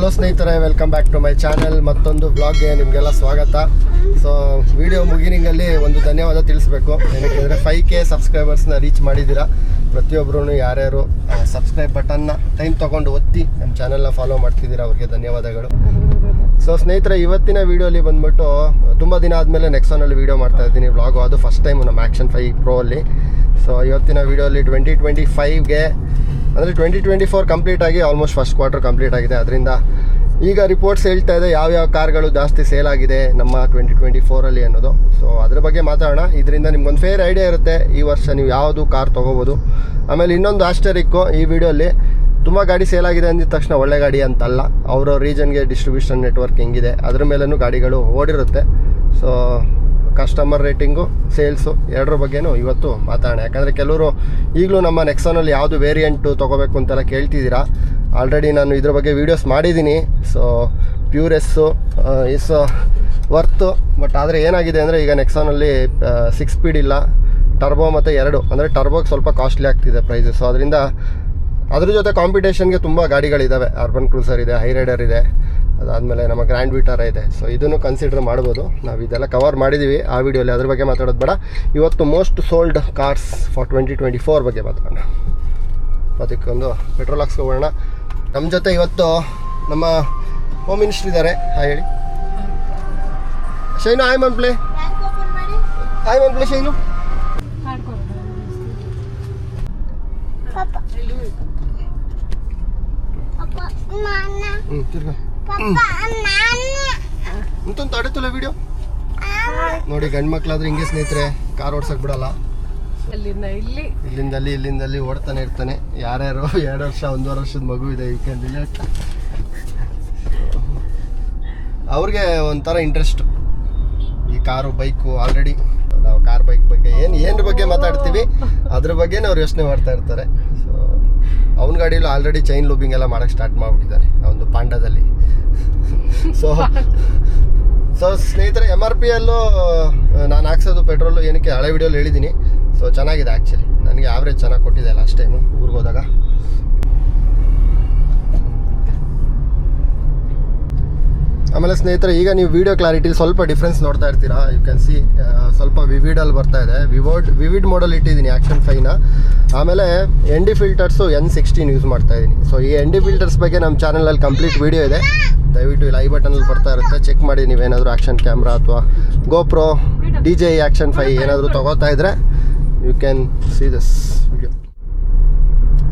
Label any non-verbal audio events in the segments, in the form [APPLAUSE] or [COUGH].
Hello ಸ್ನೇಹಿತರೆ welcome back to my channel ಮತ್ತೊಂದು ಬ್ಲಾಗ್ಗೆ ನಿಮಗೆಲ್ಲ ಸ್ವಾಗತ. ಸೊ ವಿಡಿಯೋ ಮುಗಿನಿಂಗಲ್ಲಿ ಒಂದು ಧನ್ಯವಾದ ತಿಳಿಸ್ಬೇಕು. ಏನಕ್ಕೆ ಫೈವ್ ಕೆ ಸಬ್ಸ್ಕ್ರೈಬರ್ಸ್ನ ರೀಚ್ ಮಾಡಿದ್ದೀರಾ. ಪ್ರತಿಯೊಬ್ಬರೂ ಯಾರ್ಯಾರು ಸಬ್ಸ್ಕ್ರೈಬ್ ಬಟನ್ನ ಟೈಮ್ ತೊಗೊಂಡು ಒತ್ತಿ ನಮ್ಮ ಚಾನೆಲ್ನ ಫಾಲೋ ಮಾಡ್ತಿದ್ದೀರಾ, ಅವ್ರಿಗೆ ಧನ್ಯವಾದಗಳು. ಸೊ ಸ್ನೇಹಿತರೆ, ಇವತ್ತಿನ ವೀಡಿಯೋಲಿ ಬಂದ್ಬಿಟ್ಟು ತುಂಬ ದಿನ ಆದಮೇಲೆ ನೆಕ್ಸಾನಲ್ಲಿ ವಿಡಿಯೋ ಮಾಡ್ತಾ ಇದ್ದೀನಿ. ವ್ಲಾಗು ಅದು ಫಸ್ಟ್ ಟೈಮ್ ನಮ್ಮ ಆ್ಯಕ್ಷನ್ ಫೈ ಪ್ರೋ ಅಲ್ಲಿ. ಸೊ ಇವತ್ತಿನ ವೀಡಿಯೋಲಿ ಟ್ವೆಂಟಿ ಟ್ವೆಂಟಿ ಫೈವ್ಗೆ ಅಂದರೆ ಟ್ವೆಂಟಿ ಟ್ವೆಂಟಿ ಫೋರ್ ಕಂಪ್ಲೀಟ್ ಆಗಿ ಆಲ್ಮೋಸ್ಟ್ ಫಸ್ಟ್ ಕ್ವಾರ್ಟರ್ ಕಂಪ್ಲೀಟ್ ಆಗಿದೆ. ಅದರಿಂದ ಈಗ ರಿಪೋರ್ಟ್ಸ್ ಹೇಳ್ತಾ ಇದೆ ಯಾವ್ಯಾವ ಕಾರ್ಗಳು ಜಾಸ್ತಿ ಸೇಲ್ ಆಗಿದೆ ನಮ್ಮ ಟ್ವೆಂಟಿ ಟ್ವೆಂಟಿ ಫೋರಲ್ಲಿ ಅನ್ನೋದು. ಸೊ ಅದ್ರ ಬಗ್ಗೆ ಮಾತಾಡೋಣ. ಇದರಿಂದ ನಿಮ್ಗೊಂದು ಫೇರ್ ಐಡಿಯಾ ಇರುತ್ತೆ ಈ ವರ್ಷ ನೀವು ಯಾವುದು ಕಾರ್ ತೊಗೋಬೋದು. ಆಮೇಲೆ ಇನ್ನೊಂದು ಆಶ್ಚರ್ಯಕ್ಕೂ ಈ ವಿಡಿಯೋಲಿ ತುಂಬ ಗಾಡಿ ಸೇಲ್ ಆಗಿದೆ ಅಂದಿದ ತಕ್ಷಣ ಒಳ್ಳೆ ಗಾಡಿ ಅಂತಲ್ಲ. ಅವರ ರೀಜನ್ಗೆ ಡಿಸ್ಟ್ರಿಬ್ಯೂಷನ್ ನೆಟ್ವರ್ಕ್ ಹೆಂಗಿದೆ? ಅದ್ರ ಮೇಲೂ ಗಾಡಿಗಳು ಓಡಿರುತ್ತೆ. ಸೊ ಕಸ್ಟಮರ್ ರೇಟಿಂಗು ಸೇಲ್ಸು ಎರಡರ ಬಗ್ಗೆನೂ ಇವತ್ತು ಮಾತಾಡೋಣ. ಯಾಕಂದರೆ ಕೆಲವರು ಈಗಲೂ ನಮ್ಮ ನೆಕ್ಸಾನಲ್ಲಿ ಯಾವುದು ವೇರಿಯಂಟು ತೊಗೋಬೇಕು ಅಂತೆಲ್ಲ ಕೇಳ್ತಿದ್ದೀರಾ. ಆಲ್ರೆಡಿ ನಾನು ಇದ್ರ ಬಗ್ಗೆ ವೀಡಿಯೋಸ್ ಮಾಡಿದ್ದೀನಿ. So pure S is worth but ಆದರೆ ಏನಾಗಿದೆ ಅಂದರೆ ಈಗ ನೆಕ್ಸಾನಲ್ಲಿ ಸಿಕ್ಸ್ ಸ್ಪೀಡ್ ಇಲ್ಲ. ಟರ್ಬೋ ಮತ್ತು ಎರಡು. ಅಂದರೆ ಟರ್ಬೋಗೆ ಸ್ವಲ್ಪ ಕಾಸ್ಟ್ಲಿ ಆಗ್ತಿದೆ ಪ್ರೈಸಸ್ ಸೊ ಅದರಿಂದ ಅದ್ರ ಜೊತೆ ಕಾಂಪಿಟೇಷನ್ಗೆ ತುಂಬ ಗಾಡಿಗಳಿದ್ದಾವೆ ಅರ್ಬನ್ ಕ್ರೂಸರ್ ಇದೆ ಹೈ ರೈಡರ್ ಇದೆ. ಅದಾದಮೇಲೆ ನಮ್ಮ ಗ್ರ್ಯಾಂಡ್ ವಿಟಾರ ಇದೆ. ಸೊ ಇದನ್ನು ಕನ್ಸಿಡರ್ ಮಾಡ್ಬೋದು. ನಾವು ಇದೆಲ್ಲ ಕವರ್ ಮಾಡಿದ್ದೀವಿ ಆ ವಿಡಿಯೋಲಿ ಅದ್ರ ಬಗ್ಗೆ ಮಾತಾಡೋದು ಬೇಡ. ಇವತ್ತು most sold cars for twenty twenty four ಬಗ್ಗೆ ಮಾತಾಡೋಣ. ಅದಕ್ಕೊಂದು ಪೆಟ್ರೋಲ್ ಹಾಕ್ಸ್ಕೊಬೋಣ ನಮ್ಮ ಜೊತೆ ಇವತ್ತು ನಮ್ಮ ಹೋಮ್ ಮಿನಿಸ್ಟರ್ ಇದ್ದಾರೆ. ಹಾಂ ಹೇಳಿ. ಶೈನು ಆಯ್ ಮಂಪ್ಲೆ ಆಯ್ ಮಂಪ್ಲೆ ಶೈನು. ಹ್ಞೂ ತಿರ್ಗ. ಇಂತೊಂದು ತಡೆತಲ್ಲ ವಿಡಿಯೋ ನೋಡಿ ಗಂಡು ಮಕ್ಳಾದ್ರೆ ಹಿಂಗೆ ಸ್ನೇಹಿತರೆ ಕಾರ್ ಓಡ್ಸಕ್ ಬಿಡಲ್ಲ. ಇಲ್ಲಿಂದ ಅಲ್ಲಿ ಇಲ್ಲಿಂದ ಅಲ್ಲಿ ಓಡ್ತಾನೆ ಇರ್ತಾನೆ. ಯಾರ್ಯಾರು [LAUGHS] ಎರಡು ವರ್ಷ ಒಂದೂವರೆ ವರ್ಷದ ಮಗು ಇದೆ ಯು ಕ್ಯಾನ್ ರಿಲೇಟ್ ಅವ್ರಿಗೆ ಒಂಥರ ಇಂಟ್ರೆಸ್ಟ್ ಈ ಕಾರು ಬೈಕು ಆಲ್ರೆಡಿ ನಾವು ಕಾರ್ ಬೈಕ್ ಬಗ್ಗೆ ಏನು ಏನ್ರ ಬಗ್ಗೆ ಮಾತಾಡ್ತೀವಿ. ಅದ್ರ ಬಗ್ಗೆನೇ ಅವ್ರು ಯೋಚನೆ ಮಾಡ್ತಾ ಇರ್ತಾರೆ. ಅವನ ಗಾಡಿಯಲ್ಲಿ ಆಲ್ರೆಡಿ ಚೈನ್ ಲೂಬಿಂಗ್ ಎಲ್ಲ ಮಾಡೋಕ್ಕೆ ಸ್ಟಾರ್ಟ್ ಮಾಡಿಬಿಟ್ಟಿದ್ದಾನೆ ಅವನು ಪಾಂಡದಲ್ಲಿ. ಸೊ ಸೊ ಸ್ನೇಹಿತರೆ ಎಂ ಆರ್ ಪಿ ಅಲ್ಲೂ ನಾನು ಹಾಕ್ಸೋದು ಪೆಟ್ರೋಲು ಏನಕ್ಕೆ ಹಳೆ ವಿಡಿಯೋಲಿ ಹೇಳಿದ್ದೀನಿ. ಸೊ ಚೆನ್ನಾಗಿದೆ ಆ್ಯಕ್ಚುಲಿ ನನಗೆ ಆವ್ರೇಜ್ ಚೆನ್ನಾಗಿ ಕೊಟ್ಟಿದೆ ಲಾಸ್ಟ್ ಟೈಮು ಊರಿಗೆ ಹೋದಾಗ. ಆಮೇಲೆ ಸ್ನೇಹಿತರೆ, ಈಗ ನೀವು ವಿಡಿಯೋ ಕ್ಲಾರಿಟಿ ಸ್ವಲ್ಪ ಡಿಫ್ರೆನ್ಸ್ ನೋಡ್ತಾ ಇರ್ತೀರಾ? ಯು ಕ್ಯಾನ್ ಸಿ ಸ್ವಲ್ಪ ವಿವಿಡಲ್ಲಿ ಬರ್ತಾ ಇದೆ. ವಿವೋಡ್ ವಿವಿಡ್ ಮಾಡಲ್ ಇಟ್ಟಿದ್ದೀನಿ ಆ್ಯಕ್ಷನ್ ಫೈನ ಆಮೇಲೆ N D filters N sixteen use ಮಾಡ್ತಾ ಇದ್ದೀನಿ. ಸೊ ಈ ಎನ್ ಡಿ ಫಿಲ್ಟರ್ಸ್ ಬಗ್ಗೆ ನಮ್ಮ ಚಾನಲಲ್ಲಿ ಕಂಪ್ಲೀಟ್ ವೀಡಿಯೋ ಇದೆ. ದಯವಿಟ್ಟು ಇಲ್ಲಿ ಐ ಬಟನಲ್ಲಿ ಬರ್ತಾ ಇರುತ್ತೆ. ಚೆಕ್ ಮಾಡಿ ನೀವೇನಾದರೂ ಆ್ಯಕ್ಷನ್ ಕ್ಯಾಮ್ರಾ ಅಥವಾ GoPro D J action five ಏನಾದರೂ ತೊಗೋತಾ ಇದ್ದರೆ you can see this video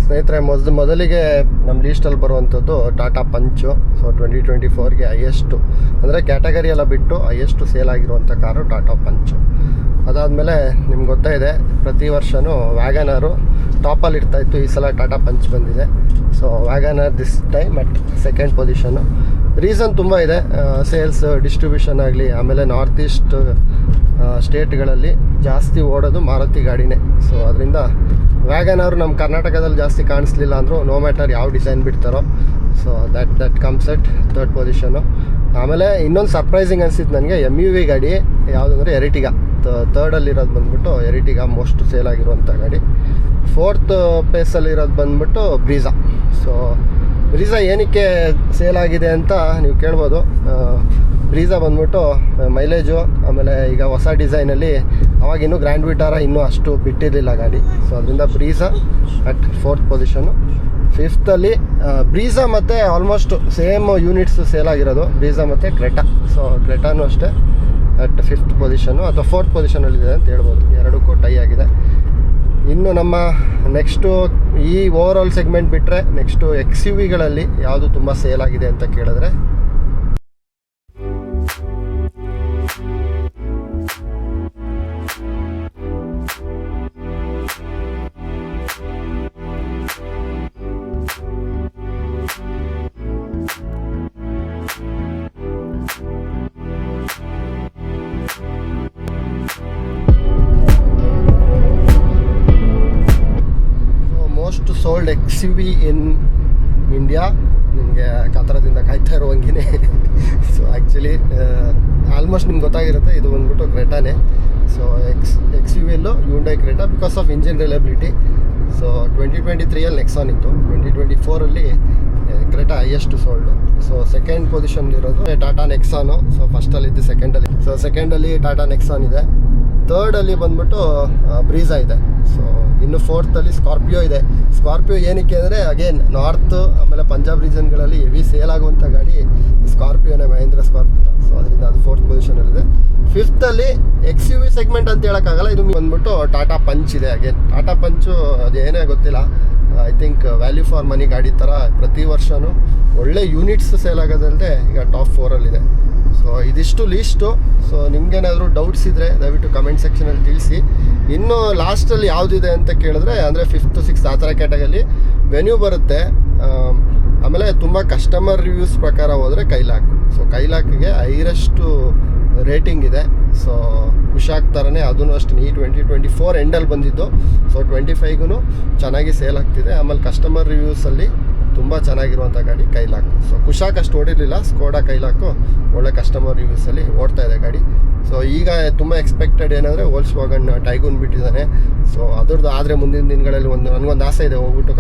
ಸ್ನೇಹಿತರೆ ಮೊದಲು ಮೊದಲಿಗೆ ನಮ್ಮ ಲೀಸ್ಟಲ್ಲಿ ಬರುವಂಥದ್ದು Tata Punch so twenty twenty ಫೋರ್ಗೆ highest ಅಂದರೆ ಕ್ಯಾಟಗರಿ ಎಲ್ಲ ಬಿಟ್ಟು ಹೈಯೆಸ್ಟು ಸೇಲ್ ಆಗಿರುವಂಥ ಕಾರು ಟಾಟಾ ಪಂಚು ಅದಾದಮೇಲೆ ನಿಮ್ಗೆ ಗೊತ್ತಾ ಇದೆ, ಪ್ರತಿ ವರ್ಷವೂ ವ್ಯಾಗನರು ಟಾಪಲ್ಲಿ ಇರ್ತಾಯಿತ್ತು ಈ ಸಲ ಟಾಟಾ ಪಂಚ್ ಬಂದಿದೆ. So WagonR this time at second position reason ತುಂಬ ಇದೆ. ಸೇಲ್ಸ್ ಡಿಸ್ಟ್ರಿಬ್ಯೂಷನ್ ಆಗಲಿ, ಆಮೇಲೆ ನಾರ್ತ್ ಈಸ್ಟ್ ಸ್ಟೇಟ್ಗಳಲ್ಲಿ ಜಾಸ್ತಿ ಓಡೋದು ಮಾರುತಿ ಗಾಡಿನೇ. ಸೊ ಅದರಿಂದ ವ್ಯಾಗನ್ ಅವರು ನಮ್ಮ ಕರ್ನಾಟಕದಲ್ಲಿ ಜಾಸ್ತಿ ಕಾಣಿಸ್ಲಿಲ್ಲ ಅಂದರು ನೋ ಮ್ಯಾಟರ್ ಯಾವ design ಬಿಡ್ತಾರೋ. So that that comes at third position ಆಮೇಲೆ ಇನ್ನೊಂದು ಸರ್ಪ್ರೈಸಿಂಗ್ ಅನಿಸಿತ್ತು ನನಗೆ ಎಂ ಯು ವಿ ಗಾಡಿ, ಯಾವುದಂದ್ರೆ ಎರಿಟಿಗ ತರ್ಡಲ್ಲಿರೋದು ಬಂದ್ಬಿಟ್ಟು ಎರಿಟಿಗ ಮೋಸ್ಟ್ ಸೇಲ್ ಆಗಿರುವಂಥ ಗಾಡಿ. ಫೋರ್ತ್ ಪ್ಲೇಸಲ್ಲಿರೋದು ಬಂದ್ಬಿಟ್ಟು ಬ್ರೀಝಾ ಸೊ ಬ್ರೀಝಾ ಏನಕ್ಕೆ ಸೇಲ್ ಆಗಿದೆ ಅಂತ ನೀವು ಕೇಳ್ಬೋದು. ಬ್ರೀಝಾ ಬಂದ್ಬಿಟ್ಟು ಮೈಲೇಜು, ಆಮೇಲೆ ಈಗ ಹೊಸ ಡಿಸೈನಲ್ಲಿ ಅವಾಗ ಇನ್ನೂ ಗ್ರ್ಯಾಂಡ್ ವಿಟಾರ ಇನ್ನೂ ಅಷ್ಟು ಬಿಟ್ಟಿರಲಿಲ್ಲ ಗಾಡಿ. ಸೊ ಅದರಿಂದ ಬ್ರೀಸಾ ಅಟ್ ಫೋರ್ತ್ ಪೊಸಿಷನು ಫಿಫ್ತಲ್ಲಿ ಬ್ರೀಝಾ ಮತ್ತು ಆಲ್ಮೋಸ್ಟ್ ಸೇಮ್ ಯೂನಿಟ್ಸ್ ಸೇಲ್ ಆಗಿರೋದು. ಬ್ರೀಸಾ ಮತ್ತು ಕ್ರೆಟಾ ಸೊ ಕ್ರೆಟಾನು ಅಷ್ಟೇ ಅಟ್ ಫಿಫ್ತ್ ಪೊಸಿಷನು ಅಥವಾ ಫೋರ್ತ್ ಪೊಸಿಷನಲ್ಲಿದೆ ಅಂತ ಹೇಳ್ಬೋದು. ಎರಡಕ್ಕೂ ಟೈ ಆಗಿದೆ. ಇನ್ನು ನಮ್ಮ ನೆಕ್ಸ್ಟು ಈ ಓವರ್ ಆಲ್ ಸೆಗ್ಮೆಂಟ್ ಬಿಟ್ಟರೆ ನೆಕ್ಸ್ಟು ಎಕ್ಸ್ ಯು ವಿಗಳಲ್ಲಿ ಯಾವುದು ತುಂಬ ಸೇಲ್ ಆಗಿದೆ ಅಂತ ಕೇಳಿದ್ರೆ sold X U V in India ನಿಮಗೆ ಕಾತರದಿಂದ ಕಾಯ್ತಾ ಇರುವಂಗೆ ಸೊ ಆ್ಯಕ್ಚುಲಿ ಆಲ್ಮೋಸ್ಟ್ ನಿಮ್ಗೆ ಗೊತ್ತಾಗಿರುತ್ತೆ, ಇದು ಬಂದ್ಬಿಟ್ಟು ಕ್ರೆಟಾನೇ. So X X U will Hyundai Creta because of engine reliability so twenty twenty ತ್ರೀಯಲ್ಲಿ Nexon ಇತ್ತು. Twenty twenty ಫೋರಲ್ಲಿ Creta highest sold so second position ಇರೋದು ಟಾಟಾ ನೆಕ್ಸಾನು ಸೊ ಫಸ್ಟಲ್ಲಿ ಇದ್ದು ಸೆಕೆಂಡಲ್ಲಿ ಸೊ ಸೆಕೆಂಡಲ್ಲಿ ಟಾಟಾ ನೆಕ್ಸಾನ್ ಇದೆ. ಥರ್ಡಲ್ಲಿ ಬಂದ್ಬಿಟ್ಟು ಬ್ರೀಝಾ ಇದೆ. ಸೊ ಇನ್ನು ಫೋರ್ತಲ್ಲಿ ಸ್ಕಾರ್ಪಿಯೋ ಇದೆ. ಸ್ಕಾರ್ಪಿಯೋ ಏನಕ್ಕೆ ಅಂದರೆ ಅಗೇನ್ ನಾರ್ತ್ ಆಮೇಲೆ ಪಂಜಾಬ್ ರೀಜನ್ಗಳಲ್ಲಿ ಹೆವಿ ಸೇಲ್ ಆಗುವಂಥ ಗಾಡಿ ಸ್ಕಾರ್ಪಿಯೋನೇ ಮಹೇಂದ್ರ ಸ್ಕಾರ್ಪಿಯೋ ಸೊ ಅದರಿಂದ ಅದು ಫೋರ್ತ್ ಪೊಸಿಷನಲ್ಲಿದೆ ಫಿಫ್ತಲ್ಲಿ ಎಕ್ಸ್ ಯು ವಿ ಸೆಗ್ಮೆಂಟ್ ಅಂತ ಹೇಳೋಕ್ಕಾಗಲ್ಲ ಇದು ಬಂದ್ಬಿಟ್ಟು ಟಾಟಾ ಪಂಚ್ ಇದೆ ಅಗೇನ್ ಟಾಟಾ ಪಂಚು ಅದೇನೇ ಗೊತ್ತಿಲ್ಲ. I think value for money ಗಾಡಿ ಥರ ಪ್ರತಿ ವರ್ಷವೂ ಒಳ್ಳೆ ಯೂನಿಟ್ಸ್ ಸೇಲ್ ಆಗೋದಲ್ಲದೆ ಈಗ ಟಾಪ್ ಫೋರಲ್ಲಿದೆ ಸೊ ಇದಿಷ್ಟು ಲೀಸ್ಟು ಸೊ ನಿಮ್ಗೇನಾದರೂ ಡೌಟ್ಸ್ ಇದ್ದರೆ ದಯವಿಟ್ಟು ಕಮೆಂಟ್ ಸೆಕ್ಷನಲ್ಲಿ ತಿಳಿಸಿ. ಇನ್ನೂ ಲಾಸ್ಟಲ್ಲಿ ಯಾವುದಿದೆ ಅಂತ ಕೇಳಿದ್ರೆ, ಅಂದರೆ ಫಿಫ್ತ್ ಸಿಕ್ಸ್ ಆ ಥರ ಕ್ಯಾಟಗಲ್ಲಿ ವೆನ್ಯೂ ಬರುತ್ತೆ. ಆಮೇಲೆ ತುಂಬ ಕಸ್ಟಮರ್ ರಿವ್ಯೂಸ್ ಪ್ರಕಾರ ಹೋದರೆ ಕೈಲಾಕ್. ಸೊ ಕೈಲಾಕ್ಗೆ ಐರಷ್ಟು ರೇಟಿಂಗ್ ಇದೆ. ಸೊ ಖುಷಾಕ್ ಥರನೇ ಅದೂ ಅಷ್ಟೇ. ಈ ಟ್ವೆಂಟಿ ಟ್ವೆಂಟಿ ಫೋರ್ ಎಂಡಲ್ಲಿ ಬಂದಿದ್ದು. ಸೊ ಟ್ವೆಂಟಿ ಫೈವ್ಗೂ ಚೆನ್ನಾಗಿ ಸೇಲ್ ಆಗ್ತಿದೆ. ಆಮೇಲೆ ಕಸ್ಟಮರ್ ರಿವ್ಯೂಸಲ್ಲಿ ತುಂಬ ಚೆನ್ನಾಗಿರುವಂಥ ಗಾಡಿ ಕೈಲಾಕು. ಸೊ ಕುಶಾಕ್ ಅಷ್ಟು ಓಡಿರಲಿಲ್ಲ ಸ್ಕೋಡಾ ಕೈಲಾಕು ಒಳ್ಳೆ ಕಸ್ಟಮರ್ ರಿವ್ಯೂಸಲ್ಲಿ ಓಡ್ತಾ ಇದೆ ಗಾಡಿ. ಸೊ ಈಗ ತುಂಬ ಎಕ್ಸ್ಪೆಕ್ಟೆಡ್ ಏನಂದರೆ ಓಲ್ಸ್ ವಾಗನ್ ಟೈಗೂನ್ ಬಿಟ್ಟಿದ್ದಾನೆ. ಸೊ ಅದ್ರದ್ದು ಆದರೆ ಮುಂದಿನ ದಿನಗಳಲ್ಲಿ ಒಂದು, ನನಗೊಂದು ಆಸೆ ಇದೆ ಹೋಗ್ಬಿಟ್ಟು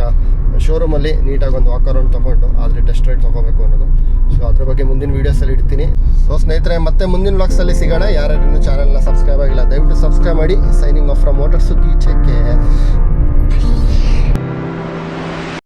ಶೋರೂಮಲ್ಲಿ ನೀಟಾಗಿ ಒಂದು ವಾಕ್ ಅರೌಂಡ್ ತೊಗೊಂಡು, ಆದರೆ ಟೆಸ್ಟ್ ರೈಡ್ ತೊಗೋಬೇಕು ಅನ್ನೋದು. ಸೊ ಅದ್ರ ಬಗ್ಗೆ ಮುಂದಿನ ವೀಡಿಯೋಸಲ್ಲಿ ಇಡ್ತೀನಿ. ಸೊ ಸ್ನೇಹಿತರೆ, ಮತ್ತೆ ಮುಂದಿನ ವ್ಲಾಗ್ಸಲ್ಲಿ ಸಿಗೋಣ. ಯಾರ್ಯಾರು ಚಾನಲ್ನ ಸಬ್ಸ್ಕ್ರೈಬ್ ಆಗಿಲ್ಲ, ದಯವಿಟ್ಟು ಸಬ್ಸ್ಕ್ರೈಬ್ ಮಾಡಿ. ಸೈನಿಂಗ್ ಆಫ್ ಫ್ರಮ್ ಮೋಟರ್ ಸುದ್ದಿ ಚೆಕ್